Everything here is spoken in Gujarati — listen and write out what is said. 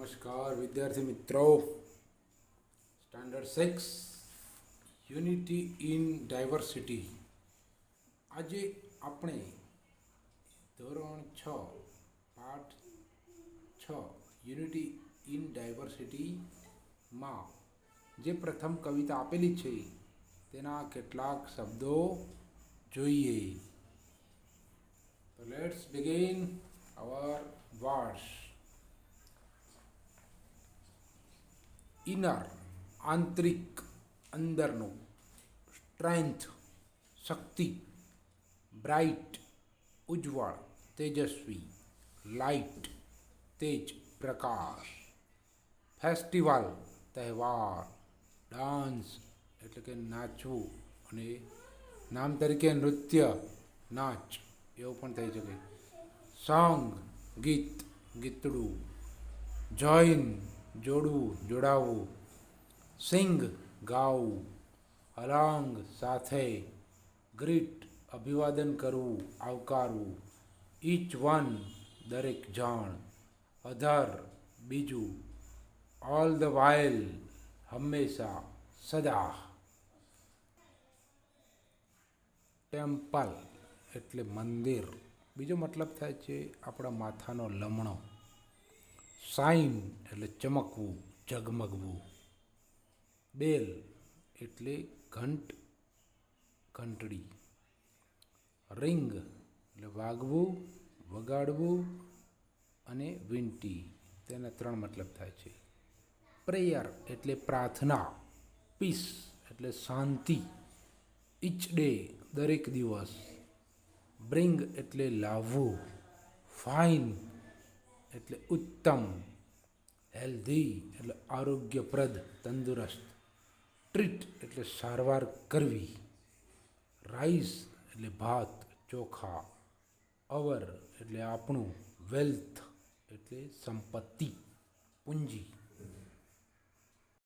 નમસ્કાર વિદ્યાર્થી મિત્રો standard six unity in diversity આજે આપણે ધોરણ છ પાઠ છ યુનિટી ઇન ડાયવર્સિટીમાં જે પ્રથમ કવિતા આપેલી છે તેના કેટલાક શબ્દો જોઈએ તો let's begin hour words inner આંતરિક અંદરનું સ્ટ્રેન્થ શક્તિ બ્રાઇટ ઉજ્જવળ તેજસ્વી લાઇટ તેજ પ્રકાશ ફેસ્ટિવલ તહેવાર ડાન્સ એટલે કે નાચવું અને નામ તરીકે નૃત્ય નાચ એવું પણ થઈ શકે સોંગ ગીત ગીતડું જોઈન જોડવું જોડાવવું સિંગ, ગાવું. અલોંગ, સાથે. ગ્રીટ, અભિવાદન કરવું, આવકારવું. ઈચ વન, દરેક જણ. અધર, બીજું. ઓલ ધ વાઇલ હંમેશા, સદા. ટેમ્પલ, એટલે મંદિર. બીજો મતલબ થાય છે આપણા માથાનો લમણો. સાઇન એટલે ચમકવું, ઝગમગવું. બેલ એટલે ઘંટ, ઘંટડી. રિંગ એટલે વાગવું, વગાડવું અને વિંટી. તેના ત્રણ મતલબ થાય છે. પ્રેયર એટલે પ્રાર્થના. પીસ એટલે શાંતિ. ઈચ ડે દરેક દિવસ. બ્રિંગ એટલે લાવવું. ફાઇન એટલે ઉત્તમ હેલ્ધી એટલે આરોગ્યપ્રદ, તંદુરસ્ત. ટ્રીટ એટલે સારવાર કરવી. રાઈસ એટલે ભાત, ચોખા. અવર એટલે આપણું વેલ્થ એટલે સંપત્તિ. પૂંજી.